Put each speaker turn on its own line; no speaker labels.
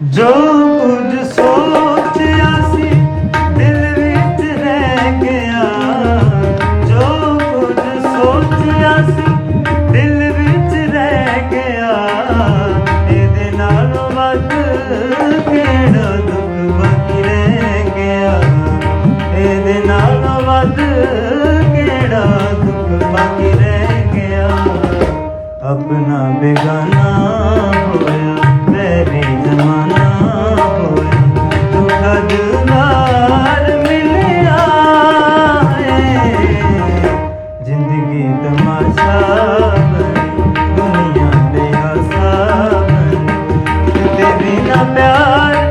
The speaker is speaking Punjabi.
ਜੋ ਕੁਝ ਸੋਚਿਆ ਸੀ, ਦਿਲ ਵਿੱਚ ਰਹਿ ਗਿਆ। ਜੋ ਕੁਝ ਸੋਚਿਆ ਸੀ, ਦਿਲ ਵਿੱਚ ਰਹਿ ਗਿਆ। ਇਹਦੇ ਨਾਲੋਂ ਵੱਧ ਕਿਹੜਾ ਦੁੱਖ ਬਾਕੀ ਰਹਿ ਗਿਆ? ਇਹਦੇ ਨਾਲੋਂ ਵੱਧ ਕਿਹੜਾ ਦੁੱਖ ਬਾਕੀ ਰਹਿ ਗਿਆ? ਆਪਣਾ ਬੇਗਾਨਾ ਹੋਇਆ। ਦੁਨੀਆ ਦੇ ਹਾਸਾ ਬਣੀ ਤੇ ਬਿਨਾ ਪਿਆਰ